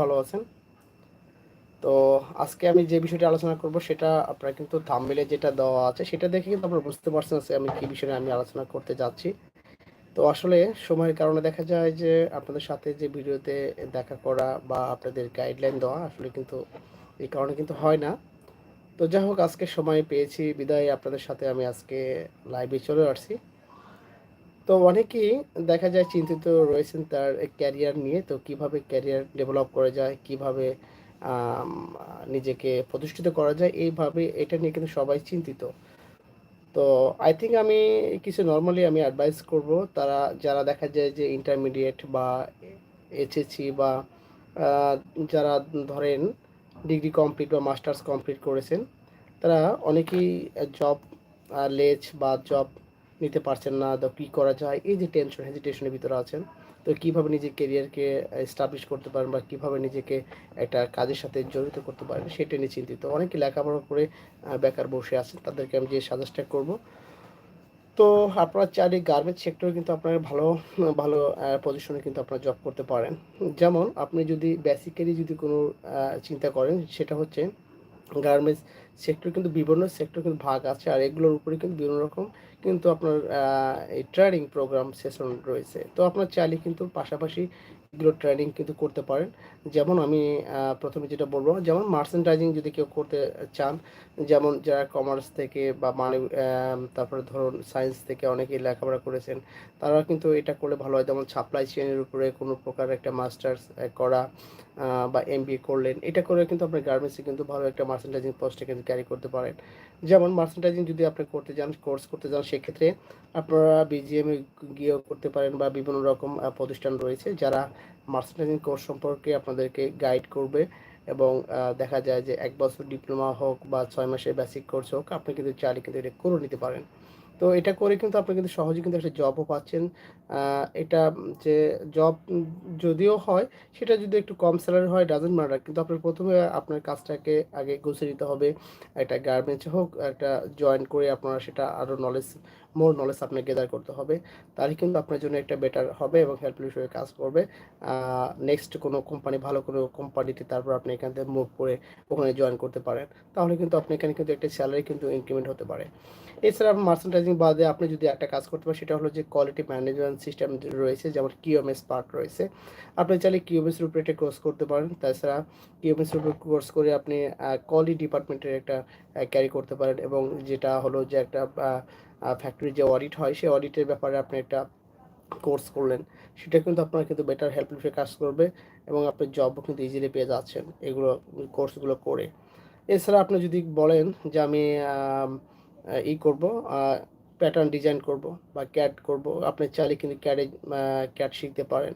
ভালো আছেন? তো আজকে আমি যে বিষয়টি আলোচনা করব সেটা আপনারা কিন্তু থাম্বনেলে যেটা দেওয়া আছে সেটা দেখে কিন্তু আপনারা বুঝতে পারছেন আমি কি বিষয়ে আমি আলোচনা করতে যাচ্ছি। তো আসলে সময়ের কারণে দেখা যায় যে আপনাদের সাথে যে ভিডিওতে দেখা করা বা আপনাদের গাইডলাইন দেওয়া আসলে কিন্তু এই কারণে কিন্তু হয় না। তো যাই হোক, আজকে সময় পেয়েছি, বিদায় আপনাদের সাথে আমি আজকে লাইভে চলে আসছি। তো অনেকেই দেখা যায় চিন্তিত রয়েছেন তার ক্যারিয়ার নিয়ে। তো কীভাবে ক্যারিয়ার ডেভেলপ করা যায়, কীভাবে নিজেকে প্রতিষ্ঠিত করা যায়, এইভাবে এটা নিয়ে কিন্তু সবাই চিন্তিত। তো আই থিঙ্ক আমি কিছু নর্মালি আমি অ্যাডভাইস করব তারা, যারা দেখা যায় যে ইন্টারমিডিয়েট বা এইচএসসি বা যারা ধরেন ডিগ্রি কমপ্লিট বা মাস্টার্স কমপ্লিট করেছেন, তারা অনেকেই জব লেজ বা জব নিতে পারছেন না, তো কী করা যায়? এই যে টেনশন হেজিটেশনের ভিতরে আছেন, তো কীভাবে নিজের কেরিয়ারকে এস্টাবলিশ করতে পারেন বা কীভাবে নিজেকে একটা কাজের সাথে জড়িত করতে পারেন, সেটা নিয়ে চিন্তিত। অনেকে লেখাপড়া করে বেকার বসে আছেন, তাদেরকে আমি যে সাজেস্টটা করব। তো আপনারা চাইলে গার্মেন্টস সেক্টরে কিন্তু আপনার ভালো ভালো পজিশনে কিন্তু আপনারা জব করতে পারেন। যেমন আপনি যদি বেসিক্যালি যদি কোনো চিন্তা করেন, সেটা হচ্ছে গার্মেন্টস সেক্টর কিন্তু বিভিন্ন সেক্টর কিন্তু ভাগ আছে, আর এগুলোর উপরে কিন্তু বিভিন্ন রকম কিন্তু আপনার এই ট্রেনিং প্রোগ্রাম সেশন রয়েছে। তো আপনার চাইলে কিন্তু পাশাপাশি এগুলো ট্রেনিং কিন্তু করতে পারেন। যেমন আমি প্রথমে যেটা বলব, যেমন মার্চেন্টাইজিং যদি কেউ করতে চান, যেমন যারা কমার্স থেকে বা মানে তারপরে ধরুন সায়েন্স থেকে অনেকেই লেখাপড়া করেছেন তারা কিন্তু এটা করলে ভালো হয়। যেমন সাপ্লাই চেনের উপরে কোনো প্রকার একটা মাস্টার্স করা বা এমবিএ করলেন, এটা করে কিন্তু আপনার গার্মেন্টসে কিন্তু ভালো একটা মার্চেন্টাইজিং পোস্টে কিন্তু ক্যারি করতে পারেন। যেমন মার্চেন্টাইজিং যদি আপনি করতে যান কোর্স করতে যান, সেক্ষেত্রে আপনারা বিজিএমে গিয়েও করতে পারেন বা বিভিন্ন রকম প্রতিষ্ঠান রয়েছে যারা মার্চেন্টাইজিং কোর্স সম্পর্কে আপনাদেরকে গাইড করবে এবং দেখা যায় যে এক বছর ডিপ্লোমা হোক বা ছয় মাসের বেসিক কোর্স হোক, আপনি কিন্তু চাইলে কিন্তু এটা করে নিতে পারেন। তো এটা করে কিন্তু আপনি কিন্তু সহজে কিন্তু একটা জবও পাচ্ছেন। এটা যে জব যদিও হয়, সেটা যদি একটু কম স্যালারি হয় ডাজেন্ট ম্যাটার কিন্তু আপনার প্রথমে আপনার কাজটাকে আগে গুছিয়ে নিতে হবে। একটা গার্মেন্টস হোক, একটা জয়েন করে আপনারা সেটা আরও নলেজ মোর নলেজ আপনাকে গেদার করতে হবে। তাহলে কিন্তু আপনার জন্য একটা বেটার হবে এবং হেল্পফুল হিসেবে কাজ করবে। নেক্সট কোনো কোম্পানি ভালো কোনো কোম্পানিতে তারপর আপনি এখান থেকে মুভ করে ওখানে জয়েন করতে পারেন। তাহলে কিন্তু আপনি এখানে কিন্তু একটা স্যালারি কিন্তু ইনক্রিমেন্ট হতে পারে। এছাড়া মার্চেন্টাইজিং বাদে আপনি যদি একটা কাজ করতে পারেন, সেটা হলো যে কোয়ালিটি ম্যানেজমেন্ট সিস্টেম রয়েছে, যেমন কিউএমএস পার্ট রয়েছে। আপনি চাইলে কিউএমএস এর উপরে একটা কোর্স করতে পারেন। তাছাড়া কিউএমএস এর উপরে কোর্স করে আপনি কোয়ালিটি ডিপার্টমেন্টের একটা ক্যারি করতে পারেন এবং যেটা হলো যে একটা ফ্যাক্টরি যে অডিট হয়, সেই অডিটের ব্যাপারে আপনি একটা কোর্স করলেন। সেটা কিন্তু আপনার কিন্তু বেটার হেল্প কাজ করবে এবং আপনি জবও কিন্তু ইজিলি পেয়ে যাচ্ছেন এগুলো কোর্সগুলো করে। এছাড়া আপনি যদি বলেন যে আমি ই করব প্যাটার্ন ডিজাইন করব বা ক্যাট করব। আপনি চাইলে কিন্তু ক্যাডে ক্যাট শিখতে পারেন।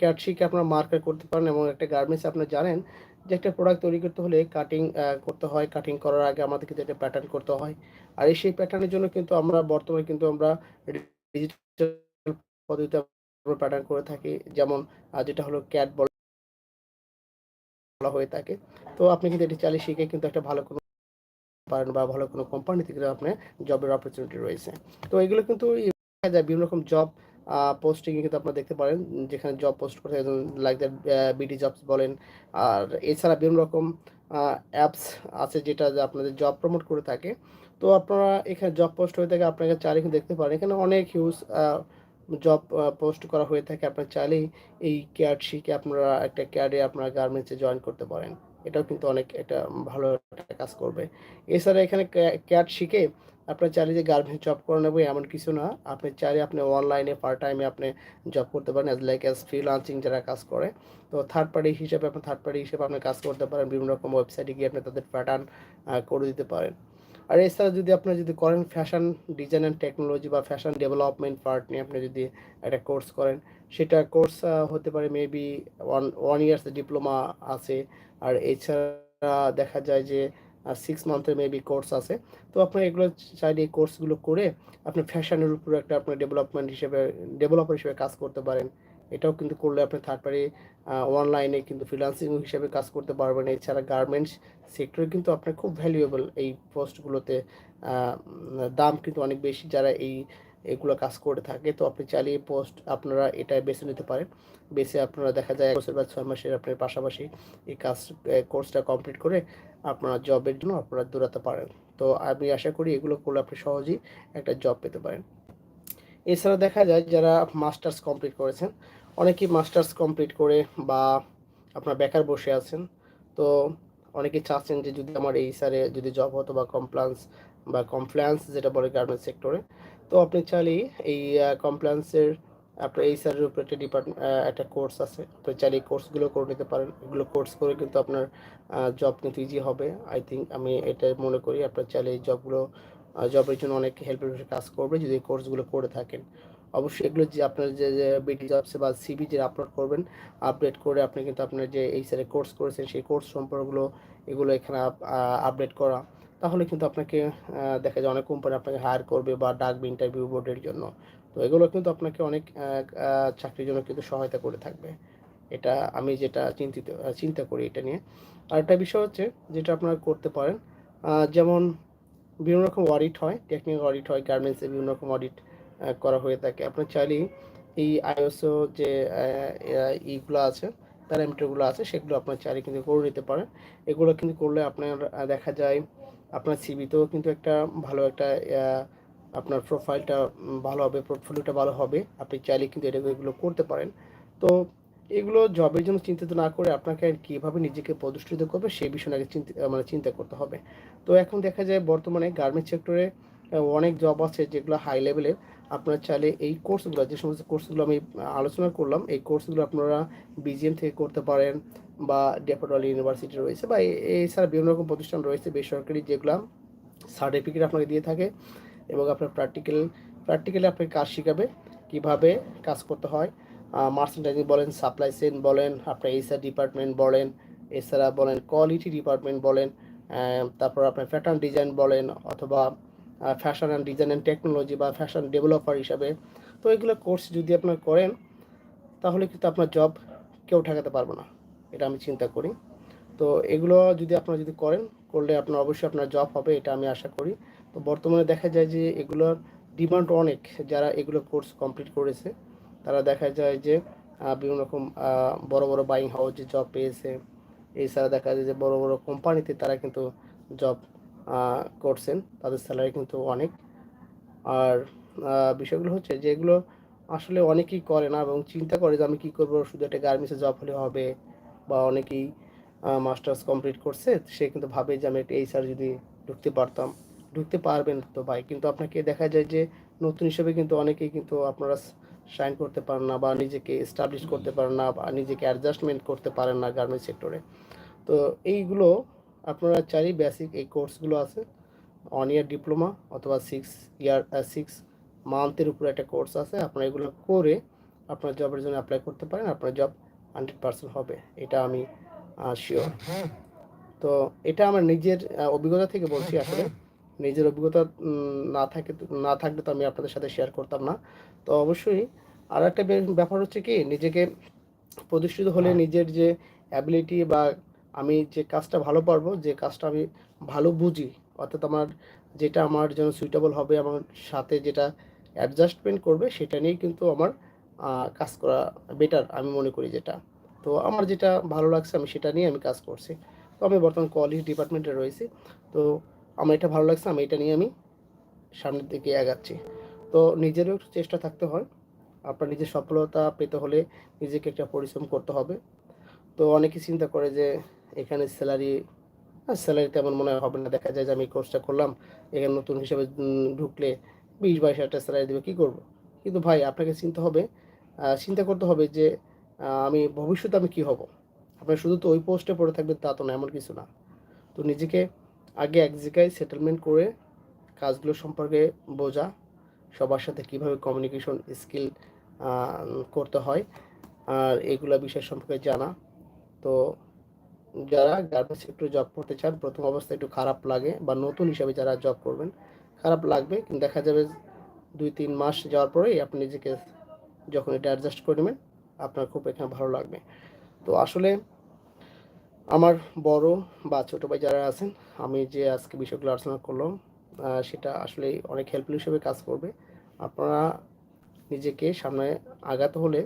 ক্যাট শিখে আপনার মার্কার করতে পারেন এবং একটা গার্মেন্টস আপনি জানেন যে একটা প্রোডাক্ট তৈরি করতে হলে কাটিং করতে হয়। কাটিং করার আগে আমাদের কিন্তু একটা প্যাটার্ন করতে হয়। আর এই সেই প্যাটার্নের জন্য কিন্তু আমরা বর্তমানে কিন্তু আমরা ডিজিটাল পদ্ধতিতে প্যাটার্ন করে থাকি। যেমন যেটা হলো ক্যাট বলা হয়ে থাকে। তো আপনি কিন্তু এটি চালিয়ে শিখে কিন্তু একটা ভালো কোনো পারেন বা ভালো কোনো কোম্পানি থেকে আপনি জবের অপরচুনিটি রয়েছে। তো এগুলো কিন্তু বিভিন্ন রকম জব পোস্টিং কিন্তু আপনারা দেখতে পারেন। যেখানে জব পোস্ট করে লাইক দ্যাট বিডি জবস বলেন। আর এছাড়া বিভিন্ন রকম অ্যাপস আছে যেটা আপনাদের জব প্রমোট করে থাকে। তো আপনারা এখানে জব পোস্ট হয়ে থাকে, আপনাকে চাইলে কিন্তু দেখতে পারেন। এখানে অনেক হিউজ জব পোস্ট করা হয়ে থাকে। আপনার চাইলেই এই ক্যাড শিখে আপনারা একটা ক্যাডে আপনারা গার্মেন্টসে জয়েন করতে পারেন। এটাও কিন্তু অনেক এটা ভালো একটা কাজ করবে। এছাড়া এখানে ক্যাট শিখে আপনার চাইলে যে গার্মেন্টস জব করে নেব এমন কিছু না। আপনি চাইলে আপনি অনলাইনে পার্ট টাইমে আপনি জব করতে পারেন অ্যাজ লাইক অ্যাজ ফ্রিলান্সিং যারা কাজ করে। তো থার্ড পার্টি হিসেবে আপনি থার্ড পার্টি হিসেবে আপনি কাজ করতে পারেন। বিভিন্ন রকম ওয়েবসাইটে গিয়ে আপনি তাদের প্যাটার্ন করে দিতে পারেন। আর এছাড়া যদি আপনি যদি করেন ফ্যাশন ডিজাইন অ্যান্ড টেকনোলজি বা ফ্যাশন ডেভেলপমেন্ট পার্ট নিয়ে আপনি যদি একটা কোর্স করেন, সেটা কোর্স হতে পারে maybe one one years diploma আছে। আর এছাড়া দেখা যায় যে সিক্স মান্থের মেবি কোর্স আছে। তো আপনি এগুলো চাইলে এই কোর্সগুলো করে আপনি ফ্যাশনের উপর একটা আপনার ডেভেলপমেন্ট হিসেবে ডেভেলপার হিসেবে কাজ করতে পারেন। এটাও কিন্তু করলে আপনি থার্ড পার্টি অনলাইনে কিন্তু ফ্রিলান্সিং হিসেবে কাজ করতে পারবেন। এছাড়া গার্মেন্টস সেক্টরে কিন্তু আপনার খুব ভ্যালুয়েবল এই পোস্টগুলোতে দাম কিন্তু অনেক বেশি যারা এই, এগুলো কাজ করে থাকে। তো আপনি চালিয়ে পোস্ট আপনারা এটা বেছে নিতে পারেন। বেছে আপনারা দেখা যায় এক বছর বা ছয় মাসের আপনার পাশাপাশি এই কাজ কোর্সটা কমপ্লিট করে আপনারা জবের জন্য আপনারা দৌড়াতে পারেন। তো আমি আশা করি এগুলো করলে আপনি সহজেই একটা জব পেতে পারেন। এছাড়া দেখা যায় যারা মাস্টার্স কমপ্লিট করেছেন, অনেকেই মাস্টার্স কমপ্লিট করে বা আপনার বেকার বসে আছেন। তো অনেকে চাচ্ছেন যে যদি আমার এই স্যারে যদি জব হতো বা কমপ্লায়েন্স বা কমপ্লায়েন্স যেটা বলে গার্মেন্টস সেক্টরে তো আপনি চাইলেই এই কমপ্লায়েন্সের আপনার এই স্যারের উপরে একটা ডিপার্টমেন্ট একটা কোর্স আছে। আপনি চাইলে এই কোর্সগুলো করে নিতে পারেন। এগুলো কোর্স করে কিন্তু আপনার জব কিন্তু ইজি হবে। আই থিঙ্ক আমি এটা মনে করি। আপনার চাইলে এই জবগুলো জবের জন্য অনেক হেল্পের কাজ করবে যদি এই কোর্সগুলো করে থাকেন। অবশ্যই এগুলো যে আপনার যে বিডি জবসে বা সিবি যে আপলোড করবেন আপডেট করে আপনি কিন্তু আপনার যে এই স্যারে কোর্স করেছেন, সেই কোর্স সম্পর্কগুলো, এগুলো এখানে আপডেট করা। তাহলে কিন্তু আপনাকে দেখা যায় অনেক কোম্পানি আপনাকে হায়ার করবে বা ডাকবে ইন্টারভিউ বোর্ডের জন্য। তো এগুলো কিন্তু আপনাকে অনেক চাকরির জন্য কিন্তু সহায়তা করে থাকবে। এটা আমি যেটা চিন্তিত চিন্তা করি এটা নিয়ে। আর একটা বিষয় হচ্ছে যেটা আপনারা করতে পারেন যেমন বিভিন্ন রকম অডিট হয় টেকনিক্যাল অডিট হয় গার্মেন্টসে বিভিন্ন রকম অডিট করা হয়ে থাকে। আপনার চাইলেই এই আইএসও যে ইগুলো আছে প্যারামিটারগুলো আছে, সেগুলো আপনার চাইলে কিন্তু করে নিতে পারেন। এগুলো কিন্তু করলে আপনার দেখা যায় আপনার সিবিতেও কিন্তু একটা ভালো একটা আপনার প্রোফাইলটা ভালো হবে পোর্টফোলিওটা ভালো হবে। আপনি চাইলে কিন্তু এটা এগুলো করতে পারেন। তো এগুলো জবের জন্য চিন্তিত না করে আপনাকে কীভাবে নিজেকে প্রতিষ্ঠিত করবে সেই বিষয়ে আগে চিন্তা মানে চিন্তা করতে হবে। তো এখন দেখা যায় বর্তমানে গার্মেন্টস সেক্টরে অনেক জব আছে যেগুলো হাই লেভেলে আপনারা চাইলে এই কোর্সগুলো যে সমস্ত কোর্সগুলো আমি আলোচনা করলাম, এই কোর্সগুলো আপনারা বিজিএম থেকে করতে পারেন বা ডেপোটাল ইউনিভার্সিটি রয়েছে বা এছাড়া বিভিন্ন রকম প্রতিষ্ঠান রয়েছে, বেসরকারি যেগুলো সার্টিফিকেট আপনাকে দিয়ে থাকে এবং আপনার প্র্যাকটিক্যাল প্র্যাকটিক্যালি আপনাকে কাজ শেখাবে, কীভাবে কাজ করতে হয়। মার্চেন্টাইজিং বলেন সাপ্লাই চেন বলেন, আপনার এইচআর ডিপার্টমেন্ট বলেন, এছাড়া বলেন কোয়ালিটি ডিপার্টমেন্ট বলেন তারপর আপনার প্যাটার্ন ডিজাইন বলেন, অথবা fashion and design and technology বা ফ্যাশন ডেভেলপার হিসাবে। তো এগুলো কোর্স যদি আপনার করেন, তাহলে কিন্তু আপনার জব কেউ ঠেকাতে পারবে না। এটা আমি চিন্তা করি। তো এগুলো যদি আপনারা যদি করেন, করলে আপনার অবশ্যই আপনার জব হবে, এটা আমি আশা করি। তো বর্তমানে দেখা যায় যে এগুলোর ডিমান্ড অনেক, যারা এগুলো কোর্স কমপ্লিট করেছে। তারা দেখা যায় যে বিভিন্ন রকম বড় বড় বাইং হাউসে জব পেয়েছে। এছাড়া দেখা যায় যে, বড় বড় কোম্পানিতে তারা কিন্তু জব করছেন। তাদের স্যালারি কিন্তু অনেক। আর বিষয়গুলো হচ্ছে যেগুলো আসলে অনেকেই করে না এবং চিন্তা করে যে, আমি কী করব? শুধু একটা গার্মেন্টসে জব হলে হবে? বা অনেকেই মাস্টার্স কমপ্লিট করছে, সে কিন্তু ভাবে যে, আমি একটা এই স্যার যদি ঢুকতে পারতাম। ঢুকতে পারবেন তো ভাই। কিন্তু আপনাকে দেখা যায় যে, নতুন হিসেবে কিন্তু অনেকেই কিন্তু আপনারা সাইন করতে পারেন না বা নিজেকে এস্টাবলিশ করতে পারেন না বা নিজেকে অ্যাডজাস্টমেন্ট করতে পারেন না গার্মেন্টস সেক্টরে তো এইগুলো আপনারা চারি বেসিক এই কোর্সগুলো আছে। ওয়ান ইয়ার ডিপ্লোমা অথবা সিক্স ইয়ার সিক্স মান্থের উপরে একটা কোর্স আছে। আপনারা এগুলো করে আপনার জবের জন্য অ্যাপ্লাই করতে পারেন। আপনার জব হান্ড্রেড পার্সেন্ট হবে। এটা আমি শিওর তো এটা আমার নিজের অভিজ্ঞতা থেকে বলছি আসলে। নিজের অভিজ্ঞতা না থাকে না থাকলে তো আমি আপনাদের সাথে শেয়ার করতাম না। তো অবশ্যই আর একটা ব্যাপার হচ্ছে কি নিজেকে প্রতিষ্ঠিত হলে নিজের যে অ্যাবিলিটি বা আমি যে কাজটা ভালো পারব যে কাজটা আমি ভালো বুঝি অর্থাৎ আমার যেটা আমার জন্য সুইটেবল হবে আমার সাথে যেটা অ্যাডজাস্টমেন্ট করবে সেটা নিয়েই কিন্তু আমার কাজ করা বেটার আমি মনে করি যেটা। তো আমার যেটা ভালো লাগছে আমি সেটা নিয়ে আমি কাজ করছি। তো আমি বর্তমান কলেজ ডিপার্টমেন্টে রয়েছি। তো আমার এটা ভালো লাগছে, আমি এটা নিয়ে আমি সামনের দিকে এগাচ্ছি। তো নিজেরও একটু চেষ্টা থাকতে হয়, আপনার নিজের সফলতা পেতে হলে নিজেকে একটা পরিশ্রম করতে হবে। তো অনেকে চিন্তা করে যে এখানে স্যালারি স্যালারি তেমন মনে হবে না, দেখা যায় যে আমি কোর্সটা করলাম, এখানে নতুন হিসেবে ঢুকলে বিশ বাইশ হাজার স্যালারি দেবে, কী করব? কিন্তু ভাই, আপনাকে চিন্তা হবে চিন্তা করতে হবে যে আমি ভবিষ্যতে আমি কি হব? আপনার শুধু তো ওই পোস্টে পড়ে থাকবেন তা তো না এমন কিছু না। তো নিজেকে আগে এক জায়গায় সেটেলমেন্ট করে কাজগুলো সম্পর্কে বোঝা, সবার সাথে কীভাবে কমিউনিকেশন স্কিল করতে হয়, আর এগুলো বিষয় সম্পর্কে জানা। তো যারা গার্মেন্টস সেক্টরে জব করতে চান, প্রথম অবস্থায় একটু খারাপ লাগে বা নতুন হিসাবে যারা জব করবেন, খারাপ লাগবে। কিন্তু দেখা যাবে দুই, তিন মাস যাওয়ার পরেই আপনি নিজেকে যখন এটা অ্যাডজাস্ট করে নেবেন, আপনার খুব এখানে ভালো লাগবে। তো আসলে আমার বড় বা ছোটো ভাই যারা আছেন, আমি যে আজকে বিষয়গুলো আলোচনা করলাম সেটা আসলে অনেক হেল্পফুল হিসেবে কাজ করবে। আপনারা নিজেকে সামনে আগাতে হলে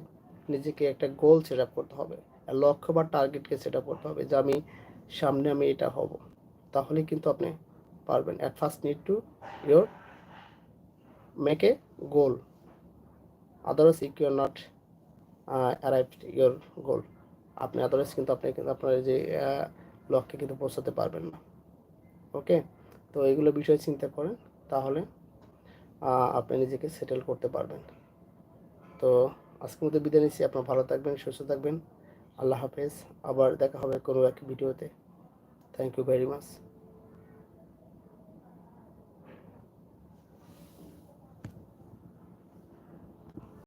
নিজেকে একটা গোল সেট আপ করতে হবে লক্ষ্য বা টার্গেটকে সেট আপ করতে হবে যে আমি সামনে আমি এটা হব। তাহলে কিন্তু আপনি পারবেন। At first need to your make a goal otherwise you can not arrive your goal আপনি আদারওয়াইজ কিন্তু আপনি কিন্তু আপনার যে লক্ষ্যে কিন্তু পৌঁছাতে পারবেন না। ওকে তো এগুলো বিষয় চিন্তা করেন, তাহলে আপনি নিজেকে সেটেল করতে পারবেন। তো আজকের মধ্যে বিদায় নিচ্ছি। আপনার ভালো থাকবেন, সুস্থ থাকবেন। আল্লাহ হাফেজ। আবার দেখা হবে কোনো এক ভিডিওতে। Thank you very much